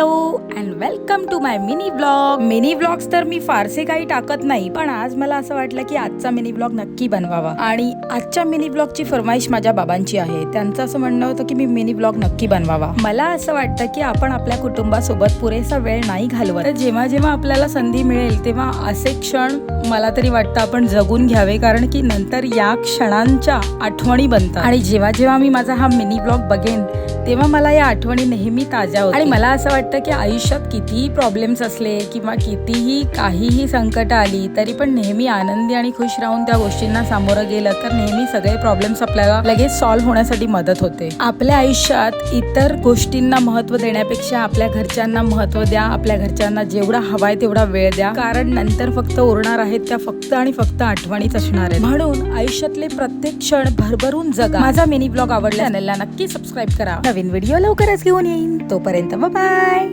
Hello and welcome to my mini blog mini blogs तर मी फारसे काही टाकत नाही पण आज मला असं वाटलं की आजचा मिनी ब्लॉग नक्की बनवावा. आणि आजच्या मिनी ब्लॉगची फरमाईश माझ्या बाबांची आहे. त्यांचं असं म्हणणं होतं की मी मिनी ब्लॉग नक्की बनवावा. मला असं वाटतं की आपण आपल्या कुटुंबासोबत पुरेसा वेळ नाही घालवत. तर जेव्हा जेव्हा आपल्याला संधी मिळेल तेव्हा असे क्षण मला तरी वाटतं आपण जगून घ्यावे कारण की नंतर या क्षणांच्या आठवणी बनतात. आणि जेव्हा जेव्हा मी माझा हा मिनी ब्लॉग बघेन तेव्हा मला या आठवणी नेहमी ताज्या होत्या. आणि मला असं वाटतं की आयुष्यात कितीही प्रॉब्लेम्स असले किंवा कितीही काहीही संकट आली तरी पण नेहमी आनंदी आणि खुश राहून त्या गोष्टींना सामोरं गेलं तर नेहमी सगळे प्रॉब्लेम्स आपल्याला लगेच सॉल्व्ह होण्यासाठी मदत होते. आपल्या आयुष्यात इतर गोष्टींना महत्त्व देण्यापेक्षा आपल्या घरच्यांना महत्त्व द्या आपल्या घरच्यांना जेवढा हवाय तेवढा वेळ द्या. कारण नंतर फक्त उरणार आहेत त्या फक्त आणि फक्त आठवणीच असणार आहेत. म्हणून आयुष्यातले प्रत्येक क्षण भरभरून जगा. माझा मिनी ब्लॉग आवडला चॅनलला नक्की सबस्क्राईब करा. नवीन व्हिडिओ लवकरच घेऊन येईन. तोपर्यंत बाय